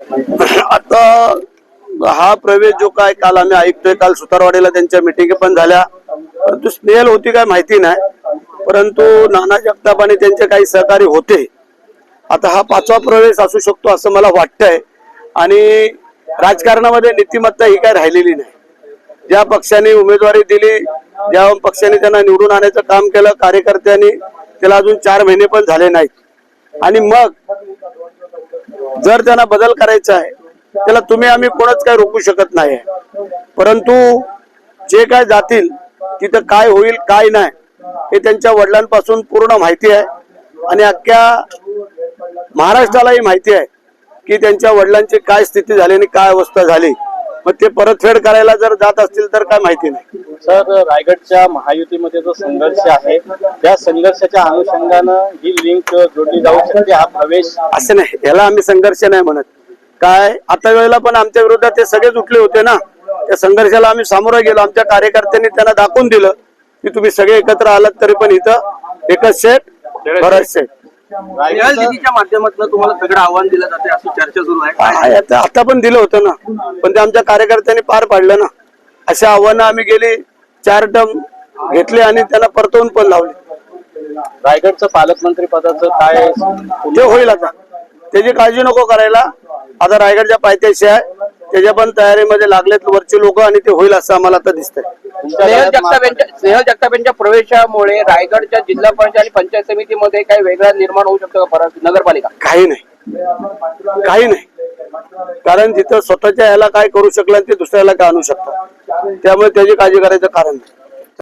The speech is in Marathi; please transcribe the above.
आता हा प्रवेश जो काय काल आम्ही ऐकतोय काल सुतारवाडीला त्यांच्या मिटिंग पण झाल्या. परंतु स्नेहल होती काय माहिती नाही. परंतु नाना जगताप आणि त्यांचे काही सहकारी होते. आता हा पाचवा प्रवेश असू शकतो असं मला वाटतंय. आणि राजकारणामध्ये नीतिमत्ता ही काय राहिलेली नाही. ज्या पक्षाने उमेदवारी दिली ज्या पक्षाने त्यांना निवडून आणायचं काम केलं कार्यकर्त्यांनी त्याला अजून चार महिने पण झाले नाहीत. आणि मग जर त्यांना बदल करायचा आहे त्याला तुम्ही आम्ही कोणच काय रोखू शकत नाही परंतु जे काय जातील तिथं काय होईल काय नाही हे त्यांच्या वडिलांपासून पूर्ण माहिती आहे. आणि अख्ख्या महाराष्ट्रालाही माहिती आहे की त्यांच्या वडिलांची काय स्थिती झाली आणि काय अवस्था झाली. मग ते परतफेड करायला जर जात असतील तर काय माहिती नाही. सर रायगडच्या महायुतीमध्ये जो संघर्ष आहे त्या संघर्षाच्या अनुषंगानं ही लिंक जोडली जाऊ शकते हा प्रवेश असं नाही. याला आम्ही संघर्ष नाही म्हणत. काय? आता वेळेला पण आमच्या विरोधात ते सगळेच उठले होते ना. त्या संघर्षाला आम्ही सामोरं गेलो. आमच्या कार्यकर्त्यांनी त्यांना दाखवून दिलं की तुम्ही सगळे एकत्र आलात तरी पण इथं एकच सेट बरंच सेट निधीच्या माध्यमातून तुम्हाला सगळं आव्हान दिलं जाते अशी चर्चा सुरू आहे. आता पण दिलं होतं ना. पण ते आमच्या कार्यकर्त्यांनी पार पाडलं ना. अशा आव्हानं आम्ही गेली. चार टर्म घेतले आणि त्यांना परतवून पण लावले. रायगडचं पालकमंत्री पदाचं काय ते होईल आता. त्याची काळजी नको करायला. आता रायगडच्या पायथ्याशी आहे. त्याच्या पण तयारीमध्ये लागलेत वरचे लोक आणि ते होईल असं आम्हाला आता दिसतंय. स्नेहल घरात जगताप यांच्या स्नेहल जगताप यांच्या प्रवेशामुळे रायगडच्या जिल्हा परिषद आणि पंचायत समितीमध्ये काही वेगळा निर्माण होऊ शकतो का परत नगरपालिका? काही नाही. काही नाही. कारण तिथं स्वतःच्या ह्याला काय करू शकलं आणि ते दुसऱ्याला काय आणू शकतात त्यामुळे त्याची काळजी करायचं कारण नाही.